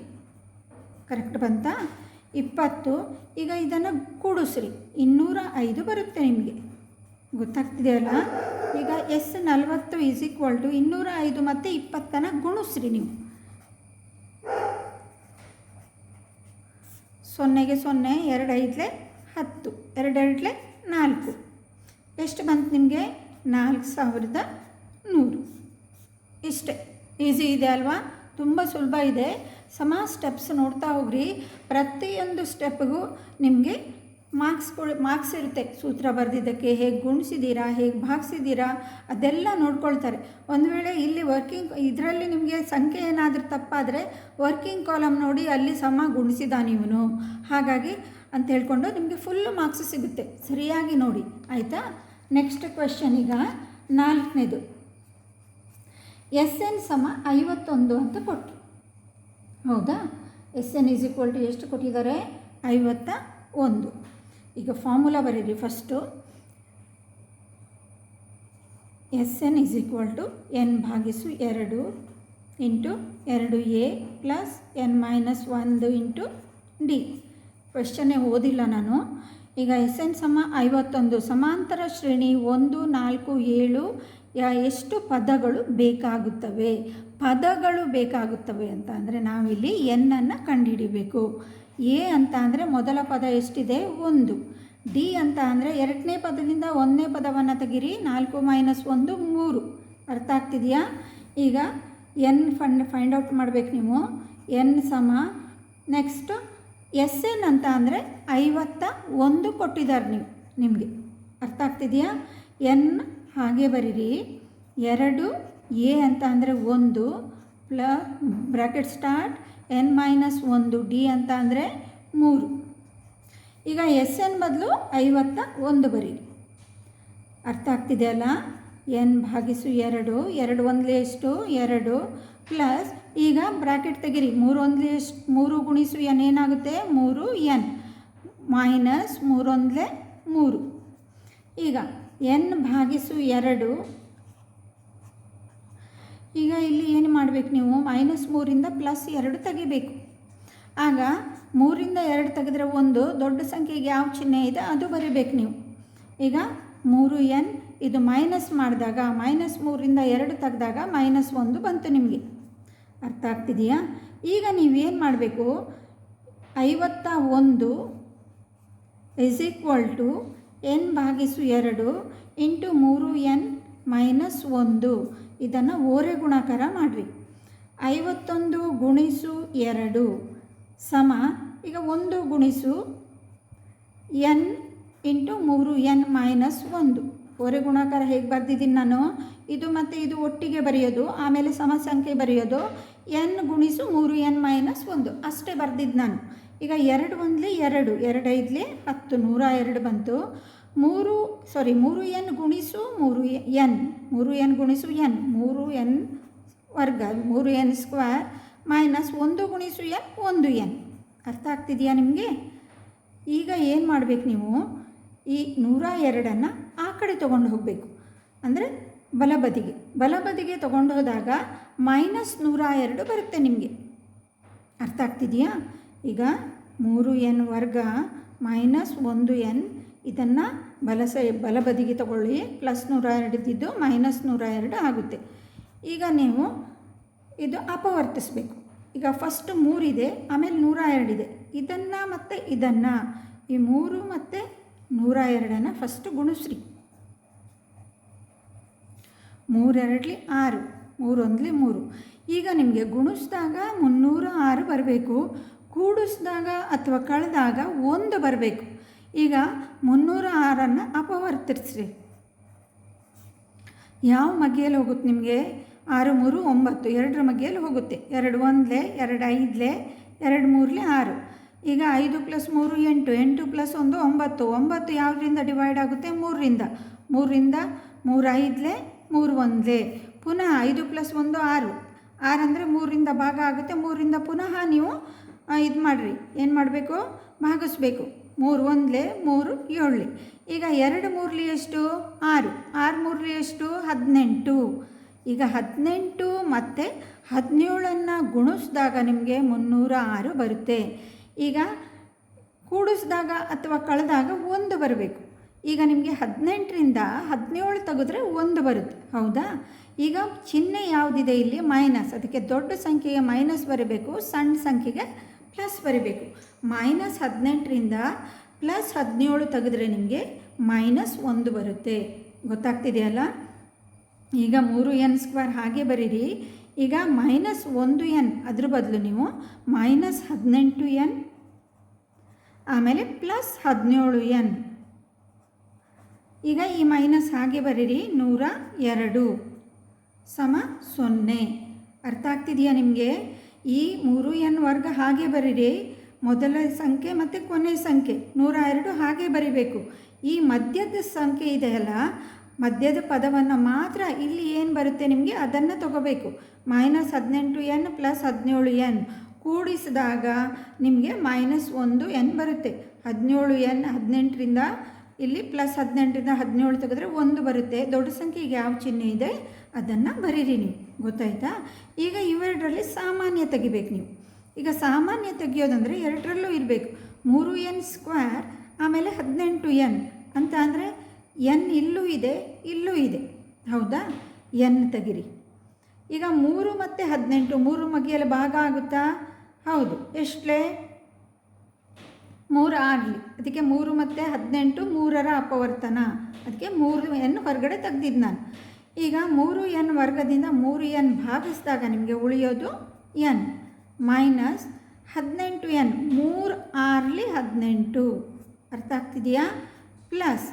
ಕರೆಕ್ಟ್ ಬಂತಾ? ಇಪ್ಪತ್ತು, ಈಗ ಇದನ್ನು ಕೂಡಿಸ್ರಿ. ಇನ್ನೂರ ಐದು ಬರುತ್ತೆ ನಿಮಗೆ. ಗೊತ್ತಾಗ್ತಿದೆಯಲ್ಲ? ಈಗ ಎಸ್ ನಲವತ್ತು ಈಸ್ ಈಕ್ವಲ್ ಟು ಇನ್ನೂರ ಐದು ಮತ್ತು ಇಪ್ಪತ್ತನ್ನು ಗುಣಿಸ್ರಿ ನೀವು. ಸೊನ್ನೆಗೆ ಸೊನ್ನೆ ಎರಡು ಐದಲೆ ಹತ್ತು, ಎರಡೆರಡಲೆ ನಾಲ್ಕು. ಎಷ್ಟು ಬಂತು ನಿಮಗೆ? ನಾಲ್ಕು ಸಾವಿರದ ನೂರು. ಇಷ್ಟೇ. ಈಸಿ ಇದೆ ಅಲ್ವಾ? ತುಂಬ ಸುಲಭ ಇದೆ. ಸಮ ಸ್ಟೆಪ್ಸ್ ನೋಡ್ತಾ ಹೋಗ್ರಿ. ಪ್ರತಿಯೊಂದು ಸ್ಟೆಪ್ಗೂ ನಿಮಗೆ ಮಾರ್ಕ್ಸ್ ಮಾರ್ಕ್ಸ್ ಇರುತ್ತೆ. ಸೂತ್ರ ಬರೆದಿದ್ದಕ್ಕೆ ಹೇಗೆ ಗುಣಿಸಿದ್ದೀರಾ ಹೇಗೆ ಭಾಗಿಸಿದ್ದೀರಾ ಅದೆಲ್ಲ ನೋಡ್ಕೊಳ್ತಾರೆ. ಒಂದು ವೇಳೆ ಇಲ್ಲಿ ವರ್ಕಿಂಗ್, ಇದರಲ್ಲಿ ನಿಮಗೆ ಸಂಖ್ಯೆ ಏನಾದರೂ ತಪ್ಪಾದರೆ ವರ್ಕಿಂಗ್ ಕಾಲಮ್ ನೋಡಿ ಅಲ್ಲಿ ಸಮ ಗುಣಿಸಿದ ಇವನು. ಹಾಗಾಗಿ ಅಂತ ಹೇಳ್ಕೊಂಡು ನಿಮಗೆ ಫುಲ್ ಮಾರ್ಕ್ಸ್ ಸಿಗುತ್ತೆ. ಸರಿಯಾಗಿ ನೋಡಿ. ಆಯಿತಾ? ನೆಕ್ಸ್ಟ್ ಕ್ವೆಶನ್ ಈಗ ನಾಲ್ಕನೇದು. ಎಸ್ ಎನ್ ಸಮ ಐವತ್ತೊಂದು ಅಂತ ಕೊಟ್ಟು ಹೌದಾ? S N is equal to ಎಷ್ಟು ಕೊಟ್ಟಿದ್ದಾರೆ? ಐವತ್ತ ಒಂದು ಈಗ ಫಾರ್ಮುಲಾ ಬರೀರಿ first S N is equal to N ಭಾಗಿಸು ಎರಡು ಇಂಟು ಎರಡು ಎ ಪ್ಲಸ್ ಎನ್ ಮೈನಸ್ ಒಂದು ಇಂಟು ಡಿ ಕ್ವೆಶನ್ನೇ ಓದಿಲ್ಲ ನಾನು. ಈಗ ಎಸ್ ಎನ್ ಸಮ ಐವತ್ತೊಂದು ಸಮಾಂತರ ಶ್ರೇಣಿ ಒಂದು, ನಾಲ್ಕು, ಏಳು ಎಷ್ಟು ಪದಗಳು ಬೇಕಾಗುತ್ತವೆ? ಪದಗಳು ಬೇಕಾಗುತ್ತವೆ ಅಂತ ಅಂದರೆ ನಾವಿಲ್ಲಿ ಎನ್ನನ್ನು ಕಂಡುಹಿಡಿಬೇಕು. ಎ ಅಂತ ಅಂದರೆ ಮೊದಲ ಪದ ಎಷ್ಟಿದೆ? ಒಂದು. ಡಿ ಅಂತ ಅಂದರೆ ಎರಡನೇ ಪದದಿಂದ ಒಂದನೇ ಪದವನ್ನು ತೆಗಿರಿ, ನಾಲ್ಕು ಮೈನಸ್ ಒಂದು, ಮೂರು. ಅರ್ಥ ಆಗ್ತಿದೆಯಾ? ಈಗ ಎನ್ ಫಂಡ್ ಫೈಂಡ್ ಔಟ್ ಮಾಡಬೇಕು ನೀವು. ಎನ್ ಸಮ ನೆಕ್ಸ್ಟು ಎಸ್ ಎನ್ ಅಂತ ಅಂದರೆ ಐವತ್ತ ಒಂದು ಕೊಟ್ಟಿದ್ದಾರೆ ನೀವು, ನಿಮಗೆ. ಅರ್ಥ ಆಗ್ತಿದೆಯಾ? ಎನ್ ಹಾಗೆ ಬರೀರಿ. ಎರಡು ಎ ಅಂತ ಅಂದರೆ ಒಂದು ಪ್ಲ ಬ್ರ್ಯಾಕೆಟ್ ಸ್ಟಾರ್ಟ್ ಎನ್ ಮೈನಸ್ ಒಂದು ಡಿ ಅಂತ ಅಂದರೆ ಮೂರು. ಈಗ ಎಸ್ ಎನ್ ಬದಲು ಐವತ್ತ ಒಂದು ಬರೀರಿ ಅರ್ಥ ಆಗ್ತಿದೆಯಲ್ಲ ಎನ್ ಭಾಗಿಸು ಎರಡು ಎರಡು ಒಂದಲೇ ಎಷ್ಟು? ಎರಡು ಪ್ಲಸ್ ಈಗ ಬ್ರಾಕೆಟ್ ತೆಗಿರಿ. ಮೂರು ಒಂದಲೇ ಎಷ್ಟು, ಮೂರು ಗುಣಿಸು ಎನ್ ಏನಾಗುತ್ತೆ? ಮೂರು ಎನ್. ಮೈನಸ್ ಮೂರೊಂದ್ಲೆ ಮೂರು. ಈಗ ಎನ್ ಭಾಗಿಸು ಎರಡು ಈಗ ಇಲ್ಲಿ ಏನು ಮಾಡಬೇಕು ನೀವು? ಮೈನಸ್ ಮೂರಿಂದ ಪ್ಲಸ್ ಎರಡು ತೆಗಿಬೇಕು. ಆಗ ಮೂರಿಂದ ಎರಡು ತೆಗೆದ್ರೆ ಒಂದು ದೊಡ್ಡ ಸಂಖ್ಯೆಗೆ ಯಾವ ಚಿಹ್ನೆ ಇದೆ ಅದು ಬರೀಬೇಕು ನೀವು. ಈಗ ಮೂರು ಎನ್ ಇದು ಮೈನಸ್ ಮಾಡಿದಾಗ ಮೈನಸ್ ಮೂರಿಂದ ಎರಡು ತೆಗೆದಾಗ ಮೈನಸ್ ಒಂದು ಬಂತು ನಿಮಗೆ. ಅರ್ಥ ಆಗ್ತಿದೆಯಾ? ಈಗ ನೀವೇನು ಮಾಡಬೇಕು? ಐವತ್ತ ಒಂದು ಇಸ್ ಈಕ್ವಲ್ ಟು ಎನ್ ಭಾಗಿಸು ಎರಡು ಇಂಟು ಮೂರು ಎನ್ ಮೈನಸ್ ಒಂದು. ಇದನ್ನು ಓರೆ ಗುಣಾಕಾರ ಮಾಡಿರಿ. ಐವತ್ತೊಂದು ಗುಣಿಸು ಎರಡು ಸಮ, ಈಗ ಒಂದು ಗುಣಿಸು ಎನ್ ಇಂಟು ಮೂರು ಎನ್ ಮೈನಸ್ ಒಂದು. ಓರೆ ಗುಣಾಕಾರ ಹೇಗೆ ಬರೆದಿದ್ದೀನಿ ನಾನು? ಇದು ಮತ್ತು ಇದು ಒಟ್ಟಿಗೆ ಬರೆಯೋದು, ಆಮೇಲೆ ಸಮ ಸಂಖ್ಯೆ ಬರೆಯೋದು. ಎನ್ ಗುಣಿಸು ಮೂರು ಎನ್ ಮೈನಸ್ ಒಂದು. ಅಷ್ಟೇ ಬರೆದಿದ್ದು ನಾನು. ಈಗ ಎರಡು ಒಂದ್ಲಿ ಎರಡು ಎರಡು ಐದ್ಲಿ ಹತ್ತು, ನೂರ ಎರಡು ಬಂತು. ಮೂರು ಸಾರಿ ಮೂರು ಎನ್ ಗುಣಿಸು, ಮೂರು ಎನ್ ಮೂರು ಎನ್ ಗುಣಿಸು ಎನ್, ಮೂರು ಎನ್ ವರ್ಗ, ಮೂರು ಎನ್ ಸ್ಕ್ವೇರ್ ಮೈನಸ್ ಒಂದು ಗುಣಿಸು ಎನ್, ಒಂದು ಎನ್. ಅರ್ಥ ಆಗ್ತಿದೆಯಾ ನಿಮಗೆ? ಈಗ ಏನು ಮಾಡಬೇಕು ನೀವು? ಈ ನೂರ ಎರಡನ್ನು ಆ ಕಡೆ ತೊಗೊಂಡು ಹೋಗಬೇಕು. ಅಂದರೆ ಬಲಬದಿಗೆ. ಬಲಬದಿಗೆ ತೊಗೊಂಡು ಹೋದಾಗ ಮೈನಸ್ ನೂರ ಎರಡು ಬರುತ್ತೆ ನಿಮಗೆ. ಅರ್ಥ ಆಗ್ತಿದೆಯಾ? ಈಗ ಮೂರು ಎನ್ ವರ್ಗ ಮೈನಸ್ ಒಂದು ಎನ್, ಇದನ್ನು ಬಲ ಸೈ ಬಲಬದಿಗೆ ತಗೊಳ್ಳಿ ಪ್ಲಸ್ ನೂರ ಎರಡು ಇದ್ದಿದ್ದು ಮೈನಸ್ ನೂರ ಎರಡು ಆಗುತ್ತೆ. ಈಗ ನೀವು ಇದು ಅಪವರ್ತಿಸ್ಬೇಕು. ಈಗ ಫಸ್ಟ್ ಮೂರಿದೆ, ಆಮೇಲೆ ನೂರ ಎರಡಿದೆ ಇದನ್ನು ಮತ್ತು ಇದನ್ನು. ಈ ಮೂರು ಮತ್ತು ನೂರ ಎರಡನ್ನು ಫಸ್ಟ್ ಗುಣಿಸ್ರಿ. ಮೂರೆರಡ್ಲಿ ಆರು, ಮೂರೊಂದ್ಲಿ ಮೂರು. ಈಗ ನಿಮಗೆ ಗುಣಿಸಿದಾಗ ಮುನ್ನೂರ ಆರು ಬರಬೇಕು. ಕೂಡಿಸಿದಾಗ ಅಥವಾ ಕಳೆದಾಗ ಒಂದು ಬರಬೇಕು. ಈಗ ಮುನ್ನೂರ ಆರನ್ನು ಅಪವರ್ತಿಸ್ರಿ ಯಾವ ಮಗ್ಗಿಯಲ್ಲಿ ಹೋಗುತ್ತೆ ನಿಮಗೆ? ಆರು, ಮೂರು, ಒಂಬತ್ತು, ಎರಡರ ಮಗ್ಗಿಯಲ್ಲಿ ಹೋಗುತ್ತೆ. ಎರಡು ಒಂದ್ಲೆ, ಎರಡು ಐದಲೇ, ಎರಡು ಮೂರಲೆ ಆರು. ಈಗ ಐದು ಪ್ಲಸ್ ಮೂರು ಎಂಟು ಎಂಟು ಪ್ಲಸ್ ಒಂದು ಒಂಬತ್ತು. ಒಂಬತ್ತು ಯಾವುದರಿಂದ ಡಿವೈಡ್ ಆಗುತ್ತೆ? ಮೂರರಿಂದ. ಮೂರರಿಂದ ಮೂರು ಐದಲೇ, ಮೂರು ಒಂದಲೇ. ಪುನಃ ಐದು ಪ್ಲಸ್ ಒಂದು ಆರು. ಆರು ಅಂದರೆ ಮೂರರಿಂದ ಭಾಗ ಆಗುತ್ತೆ. ಮೂರರಿಂದ ಪುನಃ ನೀವು ಇದು ಮಾಡಿರಿ ಏನು ಮಾಡಬೇಕು ಭಾಗಿಸ್ಬೇಕು. ಮೂರು ಒಂದ್ಲೆ ಮೂರು ಏಳಲಿ. ಈಗ ಎರಡು ಮೂರಲಿ ಎಷ್ಟು? ಆರು. ಆರು ಮೂರಲಿ ಎಷ್ಟು? ಹದಿನೆಂಟು. ಈಗ ಹದಿನೆಂಟು ಮತ್ತು ಹದಿನೇಳನ್ನು ಗುಣಿಸಿದಾಗ ನಿಮಗೆ ಮುನ್ನೂರ ಆರು ಬರುತ್ತೆ. ಈಗ ಕೂಡಿಸಿದಾಗ ಅಥವಾ ಕಳೆದಾಗ ಒಂದು ಬರಬೇಕು. ಈಗ ನಿಮಗೆ ಹದಿನೆಂಟರಿಂದ ಹದಿನೇಳು ತೆಗೆದ್ರೆ ಒಂದು ಬರುತ್ತೆ. ಹೌದಾ? ಈಗ ಚಿಹ್ನೆ ಯಾವುದಿದೆ ಇಲ್ಲಿ? ಮೈನಸ್. ಅದಕ್ಕೆ ದೊಡ್ಡ ಸಂಖ್ಯೆಗೆ ಮೈನಸ್ ಬರಬೇಕು, ಸಣ್ಣ ಸಂಖ್ಯೆಗೆ ಪ್ಲಸ್ ಬರಬೇಕು. ಮೈನಸ್ ಹದಿನೆಂಟರಿಂದ ಪ್ಲಸ್ ಹದಿನೇಳು ತೆಗೆದ್ರೆ ನಿಮಗೆ ಮೈನಸ್ ಒಂದು ಬರುತ್ತೆ. ಗೊತ್ತಾಗ್ತಿದೆಯಲ್ಲ? ಈಗ ಮೂರು ಎನ್ ಸ್ಕ್ವೇರ್ ಹಾಗೆ ಬರೀರಿ. ಈಗ ಮೈನಸ್ ಒಂದು ಎನ್ ಅದ್ರ ಬದಲು ನೀವು ಮೈನಸ್ ಹದಿನೆಂಟು ಎನ್ ಆಮೇಲೆ ಪ್ಲಸ್ ಹದಿನೇಳು ಎನ್ ಈಗ ಈ ಮೈನಸ್ ಹಾಗೆ ಬರೀರಿ, ನೂರ ಎರಡು ಸಮ ಸೊನ್ನೆ. ಅರ್ಥ ಆಗ್ತಿದೆಯಾ ನಿಮಗೆ? ಈ ಮೂರು ಎನ್ ವರ್ಗ ಹಾಗೆ ಬರೀರಿ. ಮೊದಲ ಸಂಖ್ಯೆ ಮತ್ತು ಕೊನೆ ಸಂಖ್ಯೆ. ನೂರ ಎರಡು ಹಾಗೆ ಬರಿಬೇಕು. ಈ ಮಧ್ಯದ ಸಂಖ್ಯೆ ಇದೆಯಲ್ಲ ಮಧ್ಯದ ಪದವನ್ನು ಮಾತ್ರ ಇಲ್ಲಿ ಏನು ಬರುತ್ತೆ ನಿಮಗೆ? ಅದನ್ನು ತಗೋಬೇಕು. ಮೈನಸ್ ಹದಿನೆಂಟು ಎನ್ ಪ್ಲಸ್ ಹದಿನೇಳು ಎನ್ ಕೂಡಿಸಿದಾಗ ನಿಮಗೆ ಮೈನಸ್ ಒಂದು ಎನ್ ಬರುತ್ತೆ. ಹದಿನೇಳು ಎನ್ ಹದಿನೆಂಟರಿಂದ ಇಲ್ಲಿ ಪ್ಲಸ್ ಹದಿನೆಂಟರಿಂದ ಹದಿನೇಳು ತೆಗೆದ್ರೆ ಒಂದು ಬರುತ್ತೆ. ದೊಡ್ಡ ಸಂಖ್ಯೆಗೆ ಯಾವ ಚಿಹ್ನೆ ಇದೆ? ಅದನ್ನು ಬರೀರಿ ನೀವು. ಗೊತ್ತಾಯ್ತಾ? ಈಗ ಇವೆರಡರಲ್ಲಿ ಸಾಮಾನ್ಯ ತೆಗಿಬೇಕು ನೀವು. ಈಗ ಸಾಮಾನ್ಯ ತೆಗಿಯೋದಂದರೆ ಎರಡರಲ್ಲೂ ಇರಬೇಕು. ಮೂರು ಎನ್ ಸ್ಕ್ವೇರ್, ಆಮೇಲೆ ಹದಿನೆಂಟು ಎನ್ ಅಂತ ಅಂದರೆ ಎನ್ ಇಲ್ಲೂ ಇದೆ ಇಲ್ಲೂ ಇದೆ. ಹೌದಾ? ಎನ್ ತೆಗಿರಿ. ಈಗ ಮೂರು ಮತ್ತು ಹದಿನೆಂಟು, ಮೂರು ಮಗಿಯಲ್ಲಿ ಭಾಗ ಆಗುತ್ತಾ? ಹೌದು. ಎಷ್ಟಲೇ? ಮೂರು ಆಗಲಿ. ಅದಕ್ಕೆ ಮೂರು ಮತ್ತು ಹದಿನೆಂಟು ಮೂರರ ಅಪವರ್ತನ. ಅದಕ್ಕೆ ಮೂರು ಎನ್ ಹೊರಗಡೆ ತೆಗ್ದಿದ್ದು ನಾನು. ಈಗ ಮೂರು ಎನ್ ವರ್ಗದಿಂದ ಮೂರು ಎನ್ ಭಾಗಿಸಿದಾಗ ನಿಮಗೆ ಉಳಿಯೋದು ಎನ್. ಮೈನಸ್ ಹದಿನೆಂಟು ಎನ್, ಮೂರು ಆರ್ಲಿ ಹದಿನೆಂಟು. ಅರ್ಥ ಆಗ್ತಿದೆಯಾ? ಪ್ಲಸ್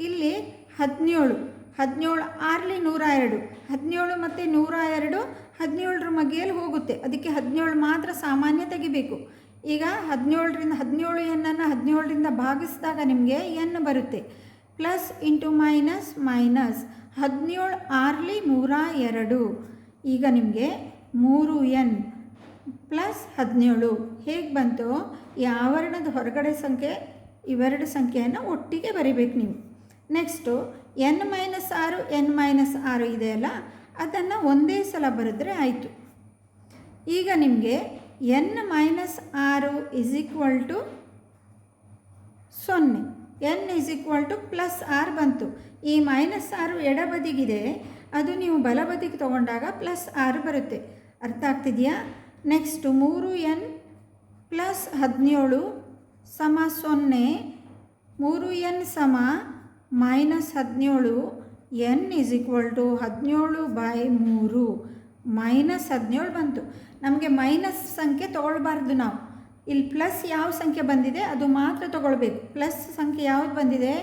ಇಲ್ಲಿ ಹದಿನೇಳು ಹದಿನೇಳು ಆರ್ಲಿ ನೂರ ಎರಡು, ಹದಿನೇಳು ಮತ್ತು ನೂರ ಎರಡು, ಹದಿನೇಳರ ಮಗೆಯಲ್ಲಿ ಹೋಗುತ್ತೆ. ಅದಕ್ಕೆ ಹದಿನೇಳು ಮಾತ್ರ ಸಾಮಾನ್ಯ ತೆಗಿಬೇಕು. ಈಗ ಹದಿನೇಳರಿಂದ ಹದಿನೇಳು ಎನ್ನನ್ನು ಹದಿನೇಳರಿಂದ ಭಾಗಿಸಿದಾಗ ನಿಮಗೆ ಎನ್ ಬರುತ್ತೆ. ಪ್ಲಸ್ ಇಂಟು ಮೈನಸ್ ಮೈನಸ್ ಹದಿನೇಳು ಆರ್ಲಿ ನೂರ ಎರಡು. ಈಗ ನಿಮಗೆ ಮೂರು ಎನ್ ಪ್ಲಸ್ ಹದಿನೇಳು. ಹೇಗೆ ಬಂತು? ಈ ಆವರಣದ ಹೊರಗಡೆ ಸಂಖ್ಯೆ, ಇವೆರಡು ಸಂಖ್ಯೆಯನ್ನು ಒಟ್ಟಿಗೆ ಬರಿಬೇಕು ನೀವು. ನೆಕ್ಸ್ಟು ಎನ್ ಮೈನಸ್ ಆರು ಎನ್ ಮೈನಸ್ ಆರು ಇದೆಯಲ್ಲ ಅದನ್ನು ಒಂದೇ ಸಲ ಬರೆದ್ರೆ ಆಯಿತು. ಈಗ ನಿಮಗೆ ಎನ್ ಮೈನಸ್ ಆರು ಇಸ್ ಈಕ್ವಲ್ ಟು ಸೊನ್ನೆ. N is equal to plus R ಬಂತು. ಈ ಮೈನಸ್ ಆರು ಎಡಬದಿಗಿದೆ. ಅದು ನೀವು ಬಲಬದಿಗೆ ತೊಗೊಂಡಾಗ ಪ್ಲಸ್ ಆರು ಬರುತ್ತೆ. ಅರ್ಥ ಆಗ್ತಿದೆಯಾ? ನೆಕ್ಸ್ಟು ಮೂರು ಎನ್ ಪ್ಲಸ್ ಹದಿನೇಳು ಸಮ ಸೊನ್ನೆ, ಮೂರು ಎನ್ ಸಮ ಮೈನಸ್ ಹದಿನೇಳು, ಎನ್ ಇಸ್ ಈಕ್ವಲ್ ಟು ಹದಿನೇಳು ಬೈ ಮೂರು. ಮೈನಸ್ ಹದಿನೇಳು ಬಂತು. ನಮಗೆ ಮೈನಸ್ ಸಂಖ್ಯೆ ತೊಗೊಳ್ಬಾರ್ದು ನಾವು. ಇಲ್ಲಿ ಪ್ಲಸ್ ಯಾವ ಸಂಖ್ಯೆ ಬಂದಿದೆ, ಅದು ಮಾತ್ರ ತೊಗೊಳ್ಬೇಕು. ಪ್ಲಸ್ ಸಂಖ್ಯೆ ಯಾವುದು ಬಂದಿದೆ,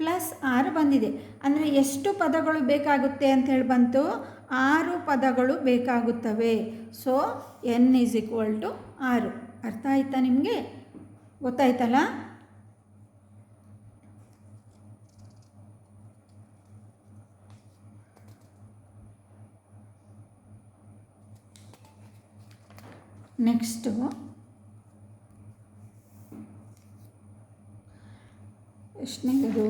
ಪ್ಲಸ್ ಆರು ಬಂದಿದೆ. ಅಂದರೆ ಎಷ್ಟು ಪದಗಳು ಬೇಕಾಗುತ್ತೆ ಅಂತ ಹೇಳಿ ಬಂತು. ಆರು ಪದಗಳು ಬೇಕಾಗುತ್ತವೆ. So N is equal to ಆರು. ಅರ್ಥ ಆಯ್ತಾ ನಿಮಗೆ? ಗೊತ್ತಾಯ್ತಲ್ಲ? ನೆಕ್ಸ್ಟು ಎಷ್ಟನೇದು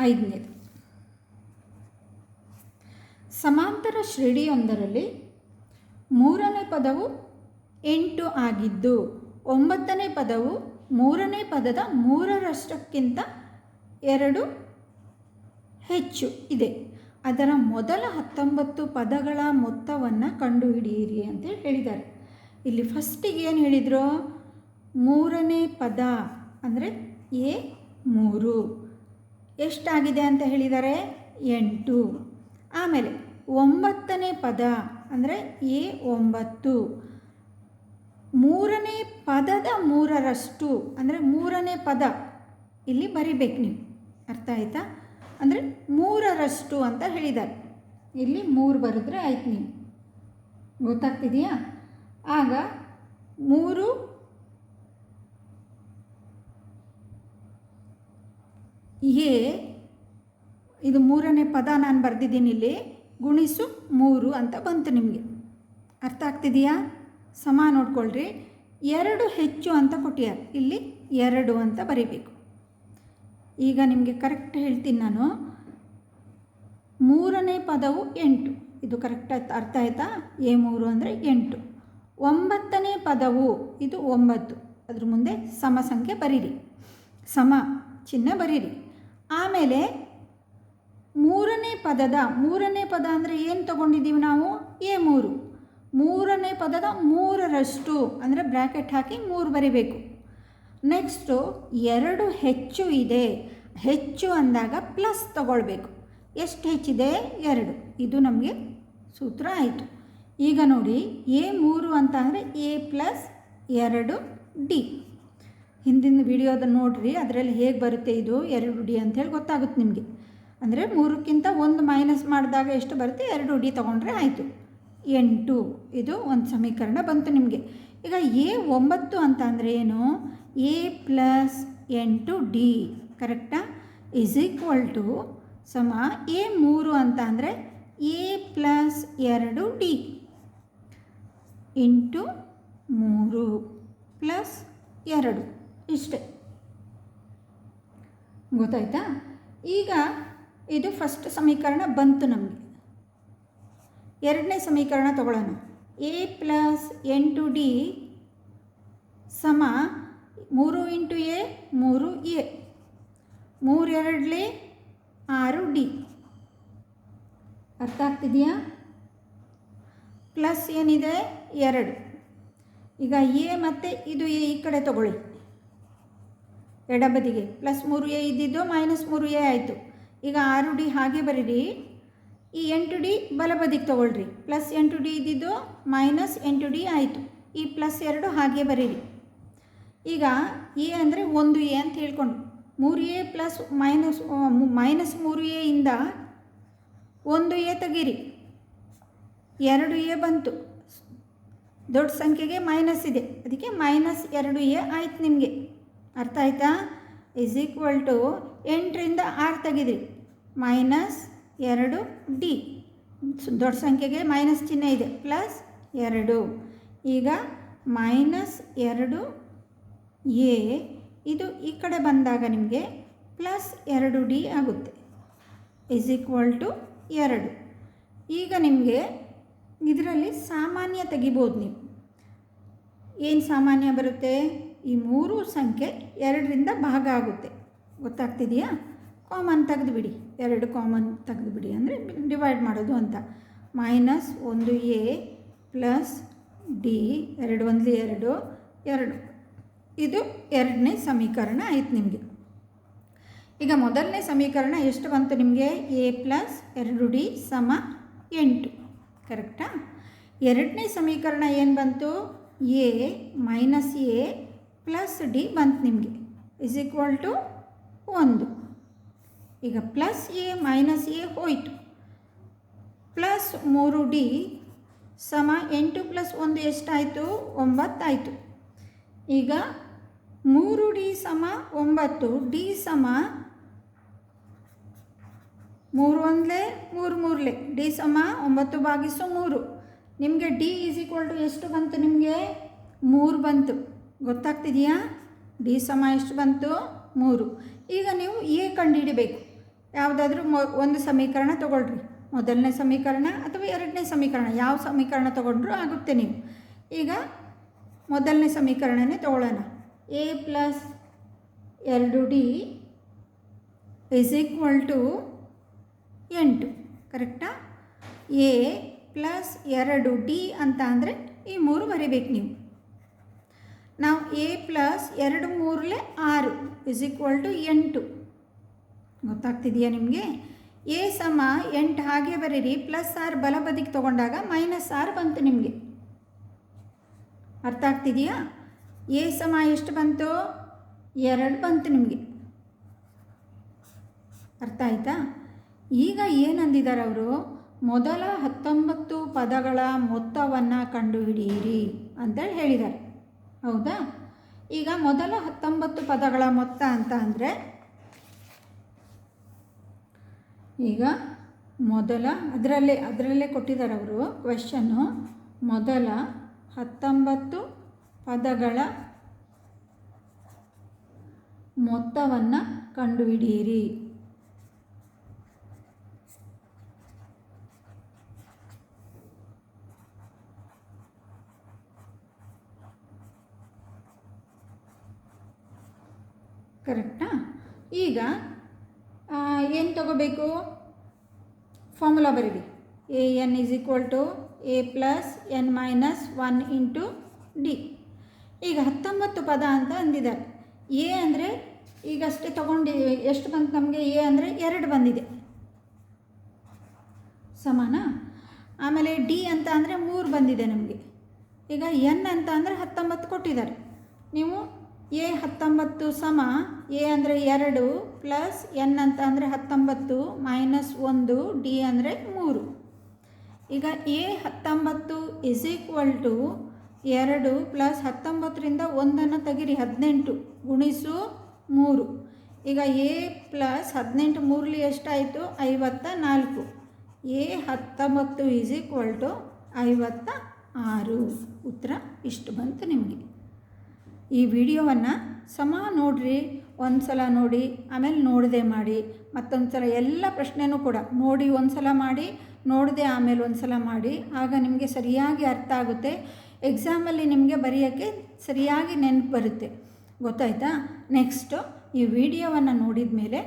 ಐದನೇದು ಸಮಾಂತರ ಶ್ರೇಣಿಯೊಂದರಲ್ಲಿ ಮೂರನೇ ಪದವು ಎಂಟು ಆಗಿದ್ದು ಒಂಬತ್ತನೇ ಪದವು ಮೂರನೇ ಪದದ ಮೂರರಷ್ಟಕ್ಕಿಂತ ಎರಡು ಹೆಚ್ಚು ಇದೆ. ಅದರ ಮೊದಲ ಹತ್ತೊಂಬತ್ತು ಪದಗಳ ಮೊತ್ತವನ್ನು ಕಂಡುಹಿಡಿಯಿರಿ ಅಂತ ಹೇಳಿದ್ದಾರೆ. ಇಲ್ಲಿ ಫಸ್ಟಿಗೆ ಏನು ಹೇಳಿದರು? ಮೂರನೇ ಪದ ಅಂದರೆ ಎ ಮೂರು. ಎಷ್ಟಾಗಿದೆ ಅಂತ ಹೇಳಿದ್ದಾರೆ? ಎಂಟು. ಆಮೇಲೆ ಒಂಬತ್ತನೇ ಪದ ಅಂದರೆ ಎ ಒಂಬತ್ತು. ಮೂರನೇ ಪದದ ಮೂರರಷ್ಟು ಅಂದರೆ ಮೂರನೇ ಪದ. ಇಲ್ಲಿ ಬರಿಬೇಕು ನೀವು. ಅರ್ಥ ಆಯಿತಾ? ಅಂದರೆ ಮೂರರಷ್ಟು ಅಂತ ಹೇಳಿದ್ದಾರೆ. ಇಲ್ಲಿ ಮೂರು ಬರೆದ್ರೆ ಆಯ್ತು ನೀವು. ಗೊತ್ತಾಗ್ತಿದೆಯಾ? ಆಗ ಮೂರು ಎ, ಇದು ಮೂರನೇ ಪದ ನಾನು ಬರೆದಿದ್ದೀನಿ ಇಲ್ಲಿ. ಗುಣಿಸು ಮೂರು ಅಂತ ಬಂತು ನಿಮಗೆ. ಅರ್ಥ ಆಗ್ತಿದೆಯಾ? ಸಮ ನೋಡ್ಕೊಳ್ರಿ. ಎರಡು ಹೆಚ್ಚು ಅಂತ ಕೊಟ್ಟಿದ್ದಾರೆ ಇಲ್ಲಿ ಎರಡು ಅಂತ ಬರೀಬೇಕು. ಈಗ ನಿಮಗೆ ಕರೆಕ್ಟ್ ಹೇಳ್ತೀನಿ ನಾನು. ಮೂರನೇ ಪದವು ಎಂಟು. ಇದು ಕರೆಕ್ಟ್ ಅರ್ಥ ಆಯ್ತಾ? ಎ ಮೂರು ಅಂದರೆ ಎಂಟು. ಒಂಬತ್ತನೇ ಪದವು, ಇದು ಒಂಬತ್ತು. ಅದ್ರ ಮುಂದೆ ಸಮ ಸಂಖ್ಯೆ ಬರೀರಿ. ಸಮ ಚಿಹ್ನೆ ಬರೀರಿ. ಆಮೇಲೆ ಮೂರನೇ ಪದದ, ಮೂರನೇ ಪದ ಅಂದರೆ ಏನು ತಗೊಂಡಿದ್ದೀವಿ ನಾವು? ಎ ಮೂರು. ಮೂರನೇ ಪದದ ಮೂರರಷ್ಟು ಅಂದರೆ ಬ್ರ್ಯಾಕೆಟ್ ಹಾಕಿ ಮೂರು ಬರಿಬೇಕು. ನೆಕ್ಸ್ಟು ಎರಡು ಹೆಚ್ಚು ಇದೆ. ಹೆಚ್ಚು ಅಂದಾಗ ಪ್ಲಸ್ ತಗೊಳ್ಬೇಕು. ಎಷ್ಟು ಹೆಚ್ಚಿದೆ? ಎರಡು. ಇದು ನಮಗೆ ಸೂತ್ರ ಆಯಿತು. ಈಗ ನೋಡಿ, ಎ ಮೂರು ಅಂತ ಅಂದರೆ ಎ ಪ್ಲಸ್ ಎರಡು ಡಿ. ಹಿಂದಿನ ವಿಡಿಯೋದ ನೋಡಿರಿ, ಅದರಲ್ಲಿ ಹೇಗೆ ಬರುತ್ತೆ ಇದು? ಎರಡು ಡಿ ಅಂತೇಳಿ ಗೊತ್ತಾಗುತ್ತೆ ನಿಮಗೆ. ಅಂದರೆ ಮೂರಕ್ಕಿಂತ ಒಂದು ಮೈನಸ್ ಮಾಡಿದಾಗ ಎಷ್ಟು ಬರುತ್ತೆ? ಎರಡು ಡಿ ತೊಗೊಂಡ್ರೆ ಆಯಿತು. ಎಂಟು. ಇದು ಒಂದು ಸಮೀಕರಣ ಬಂತು ನಿಮಗೆ. ಈಗ ಎ ಒಂಬತ್ತು ಅಂತ ಅಂದರೆ ಏನು? ಎ ಪ್ಲಸ್ ಎಂಟು ಡಿ. ಕರೆಕ್ಟಾ ಇಸ್ ಈಕ್ವಲ್ ಟು ಸಮ ಎ ಮೂರು ಅಂತ ಅಂದರೆ ಎ ಪ್ಲಸ್ ಎರಡು ಡಿ. ಇಂಟು ಮೂರು ಪ್ಲಸ್ ಎರಡು. ಇಷ್ಟೇ. ಗೊತ್ತಾಯ್ತಾ? ಈಗ ಇದು ಫಸ್ಟ್ ಸಮೀಕರಣ ಬಂತು ನಮಗೆ. ಎರಡನೇ ಸಮೀಕರಣ ತಗೊಳ್ಳೋಣ. ಎ ಪ್ಲಸ್ ಎಂಟು ಡಿ ಸಮ ಮೂರು ಇಂಟು ಎ ಮೂರು ಎ ಮೂರೆರಡ್ಲಿ ಆರು ಡಿ ಅರ್ಥ ಆಗ್ತಿದೆಯಾ? ಪ್ಲಸ್ ಏನಿದೆ? ಎರಡು. ಈಗ ಎ ಮತ್ತು ಇದು ಎ ಈ ಕಡೆ ತಗೊಳ್ಳಿ. ಎಡಬದಿಗೆ ಪ್ಲಸ್ ಮೂರು ಎ ಇದ್ದಿದ್ದು ಮೈನಸ್ ಮೂರು ಎ ಆಯಿತು. ಈಗ ಆರು ಡಿ ಹಾಗೆ ಬರೀರಿ. ಈ ಎಂಟು ಡಿ ಬಲಬದಿಗೆ ತೊಗೊಳ್ರಿ. ಪ್ಲಸ್ ಎಂಟು ಡಿ ಇದ್ದಿದ್ದು ಮೈನಸ್ ಎಂಟು ಡಿ ಆಯಿತು. ಈ ಪ್ಲಸ್ ಎರಡು ಹಾಗೆ ಬರೀರಿ. ಈಗ ಎ ಅಂದರೆ ಒಂದು ಎ ಅಂತ ಹೇಳ್ಕೊಂಡು ಮೂರು ಎ ಪ್ಲಸ್ ಮೈನಸ್ ಮೈನಸ್ ಮೂರು ಎ ಇಂದ ಒಂದು ಎ ತೆಗೀರಿ. ಎರಡು ಎ ಬಂತು. ದೊಡ್ಡ ಸಂಖ್ಯೆಗೆ ಮೈನಸ್ ಇದೆ. ಅದಕ್ಕೆ ಮೈನಸ್ ಎರಡು ಎ ಆಯ್ತು ನಿಮಗೆ. ಅರ್ಥ ಆಯ್ತಾ? ಇಸ್ ಈಕ್ವಲ್ ಟು ಎಂಟರಿಂದ ಆರು ತೆಗೆದ್ರಿ ಮೈನಸ್ ಎರಡು ಡಿ. ದೊಡ್ಡ ಸಂಖ್ಯೆಗೆ ಮೈನಸ್ ಚಿಹ್ನೆ ಇದೆ. ಪ್ಲಸ್ ಎರಡು. ಈಗ ಮೈನಸ್ ಎರಡು ಎ, ಇದು ಈ ಕಡೆ ಬಂದಾಗ ನಿಮಗೆ ಪ್ಲಸ್ ಎರಡು ಡಿ ಆಗುತ್ತೆ. ಇಸ್ ಈಕ್ವಲ್ ಟು ಎರಡು. ಈಗ ನಿಮಗೆ ಇದರಲ್ಲಿ ಸಾಮಾನ್ಯ ತೆಗಿಬೋದು ನೀವು. ಏನು ಸಾಮಾನ್ಯ ಬರುತ್ತೆ? ಈ ಮೂರು ಸಂಖ್ಯೆ ಎರಡರಿಂದ ಭಾಗ ಆಗುತ್ತೆ. ಗೊತ್ತಾಗ್ತಿದೆಯಾ? ಕಾಮನ್ ತೆಗೆದುಬಿಡಿ ಎರಡು ಕಾಮನ್ ತೆಗೆದುಬಿಡಿ. ಅಂದರೆ ಡಿವೈಡ್ ಮಾಡೋದು ಅಂತ. ಮೈನಸ್ ಒಂದು ಎ ಪ್ಲಸ್ ಡಿ ಎರಡು ಒಂದು ಎರಡು ಎರಡು. ಇದು ಎರಡನೇ ಸಮೀಕರಣ ಆಯ್ತು ನಿಮಗೆ. ಈಗ ಮೊದಲನೇ ಸಮೀಕರಣ ಎಷ್ಟು ಬಂತು ನಿಮಗೆ? ಎ ಪ್ಲಸ್ ಎರಡು ಡಿ ಸಮ ಎಂಟು. ಕರೆಕ್ಟಾ ಎರಡನೇ ಸಮೀಕರಣ ಏನು ಬಂತು? A minus A plus D ಬಂತು ನಿಮಗೆ. ಇಸ್ ಈಕ್ವಲ್ ಟು ಒಂದು. ಈಗ ಪ್ಲಸ್ ಎ ಮೈನಸ್ ಎ ಹೋಯಿತು. ಪ್ಲಸ್ ಮೂರು ಡಿ ಸಮ ಎಂಟು ಪ್ಲಸ್ ಒಂದು ಎಷ್ಟಾಯಿತು? ಒಂಬತ್ತಾಯಿತು. ಈಗ ಮೂರು ಡಿ ಸಮ ಒಂಬತ್ತು ಡಿ ಸಮ ಮೂರು ಒಂದಲೇ ಮೂರು ಮೂರಲೆ ಡಿ ಸಮ ಒಂಬತ್ತು ಭಾಗಿಸು ಮೂರು. ನಿಮಗೆ ಡಿ ಈಸ್ ಈಕ್ವಲ್ ಟು ಎಷ್ಟು ಬಂತು ನಿಮಗೆ? ಮೂರು ಬಂತು. ಗೊತ್ತಾಗ್ತಿದೆಯಾ? ಡಿ ಸಮ ಎಷ್ಟು ಬಂತು? ಮೂರು. ಈಗ ನೀವು ಎ ಕಂಡುಹಿಡಿಬೇಕು. ಯಾವುದಾದ್ರೂ ಮೊ, ಒಂದು ಸಮೀಕರಣ ತೊಗೊಳ್ರಿ. ಮೊದಲನೇ ಸಮೀಕರಣ ಅಥವಾ ಎರಡನೇ ಸಮೀಕರಣ, ಯಾವ ಸಮೀಕರಣ ತೊಗೊಂಡ್ರೂ ಆಗುತ್ತೆ ನೀವು. ಈಗ ಮೊದಲನೇ ಸಮೀಕರಣನೇ ತೊಗೊಳ್ಳೋಣ. ಎ ಪ್ಲಸ್ ಎರಡು ಡಿ ಇಸ್ ಈಕ್ವಲ್ ಟು ಎಂಟು ಕರೆಕ್ಟಾ ಎ ಪ್ಲಸ್ ಎರಡು ಡಿ ಅಂತ ಅಂದರೆ ಈ ಮೂರು ಬರಿಬೇಕು ನೀವು. ನಾವು ಎ ಪ್ಲಸ್ ಎರಡು ಮೂರಲೇ ಆರು ಇಸ್ ಈಕ್ವಲ್ ಟು ಎಂಟು. ಗೊತ್ತಾಗ್ತಿದೆಯಾ ನಿಮಗೆ? ಎ ಸಮ ಎಂಟು ಹಾಗೆ ಬರೀರಿ, ಪ್ಲಸ್ ಆರ್ ಬಲ ಬದಿಗೆ ತೊಗೊಂಡಾಗ ಮೈನಸ್ ಆರ್ ಬಂತು ನಿಮಗೆ. ಅರ್ಥ ಆಗ್ತಿದೆಯಾ? ಎ ಸಮ ಎಷ್ಟು ಬಂತು? ಎರಡು ಬಂತು ನಿಮಗೆ. ಅರ್ಥ ಆಯ್ತಾ? ಈಗ ಏನಂದಿದ್ದಾರೆ ಅವರು? ಮೊದಲ ಹತ್ತೊಂಬತ್ತು ಪದಗಳ ಮೊತ್ತವನ್ನು ಕಂಡುಹಿಡಿಯಿರಿ ಅಂತೇಳಿ ಹೇಳಿದ್ದಾರೆ. ಹೌದಾ? ಈಗ ಮೊದಲ ಹತ್ತೊಂಬತ್ತು ಪದಗಳ ಮೊತ್ತ ಅಂತ ಅಂದರೆ ಈಗ ಮೊದಲ ಅದರಲ್ಲೇ ಅದರಲ್ಲೇ ಕೊಟ್ಟಿದ್ದಾರೆ ಅವರು ಕ್ವೆಶನ್ನು ಮೊದಲ ಹತ್ತೊಂಬತ್ತು ಪದಗಳ ಮೊತ್ತವನ್ನು ಕಂಡುಹಿಡಿಯಿರಿ. ಕರೆಕ್ಟಾ ಈಗ ಏನು ತಗೋಬೇಕು? ಫಾರ್ಮುಲಾ ಬರೀರಿ. A N is equal to A plus N minus one into D ಈಗ ಹತ್ತೊಂಬತ್ತು ಪದ ಅಂತ ಅಂದಿದ್ದಾರೆ. ಎ ಅಂದರೆ ಈಗಷ್ಟೇ ತೊಗೊಂಡು, ಎಷ್ಟು ಬಂತು ನಮಗೆ? ಎ ಅಂದರೆ ಎರಡು ಬಂದಿದೆ. ಸಮಾನ? ಆಮೇಲೆ ಡಿ ಅಂತ ಅಂದರೆ ಮೂರು ಬಂದಿದೆ ನಮಗೆ. ಈಗ ಎನ್ ಅಂತ ಅಂದರೆ ಹತ್ತೊಂಬತ್ತು ಕೊಟ್ಟಿದ್ದಾರೆ. ನೀವು ಎ ಹತ್ತೊಂಬತ್ತು ಸಮ ಎ ಅಂದರೆ ಎರಡು ಪ್ಲಸ್ ಎನ್ ಅಂತ ಅಂದರೆ ಹತ್ತೊಂಬತ್ತು, ಮೈನಸ್ ಒಂದು, ಡಿ ಅಂದರೆ ಮೂರು. ಈಗ ಎ ಹತ್ತೊಂಬತ್ತು ಇಸ್ ಈಕ್ವಲ್ ಟು ಎರಡು ಪ್ಲಸ್ ಹತ್ತೊಂಬತ್ತರಿಂದ ಒಂದನ್ನು ತೆಗಿರಿ, ಹದಿನೆಂಟು ಗುಣಿಸು ಮೂರು. ಈಗ ಎ ಪ್ಲಸ್ ಹದಿನೆಂಟು ಮೂರಲಿ ಎಷ್ಟಾಯಿತು? ಐವತ್ತ ನಾಲ್ಕು. ಎ ಹತ್ತೊಂಬತ್ತು ಈಸ್ ಈಕ್ವಲ್ ಟು ಐವತ್ತ ಆರು. ಉತ್ತರ ಇಷ್ಟು ಬಂತು ನಿಮಗೆ. ಈ ವಿಡಿಯೋವನ್ನು ಸಮ ನೋಡಿರಿ. ಒಂದು ಸಲ ನೋಡಿ, ಆಮೇಲೆ ನೋಡದೆ ಮಾಡಿ ಮತ್ತೊಂದು ಸಲ ಎಲ್ಲ ಪ್ರಶ್ನೆನೂ ಕೂಡ ನೋಡಿ ಒಂದು ಸಲ ಮಾಡಿ, ನೋಡದೆ ಆಮೇಲೆ ಒಂದು ಸಲ ಮಾಡಿ, ಆಗ ನಿಮಗೆ ಸರಿಯಾಗಿ ಅರ್ಥ ಆಗುತ್ತೆ. ಎಕ್ಸಾಮಲ್ಲಿ ನಿಮಗೆ ಬರೆಯೋಕ್ಕೆ ಸರಿಯಾಗಿ ನೆನಪು ಬರುತ್ತೆ. ಗೊತ್ತಾಯ್ತಾ? ನೆಕ್ಸ್ಟು ಈ ವಿಡಿಯೋವನ್ನು ನೋಡಿದ ಮೇಲೆ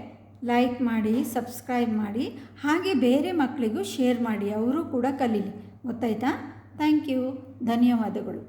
ಲೈಕ್ ಮಾಡಿ ಸಬ್ಸ್ಕ್ರೈಬ್ ಮಾಡಿ, ಹಾಗೆ ಬೇರೆ ಮಕ್ಕಳಿಗೂ ಶೇರ್ ಮಾಡಿ, ಅವರು ಕೂಡ ಕಲೀಲಿ. ಗೊತ್ತಾಯ್ತಾ? ಥ್ಯಾಂಕ್ ಯು ಧನ್ಯವಾದಗಳು.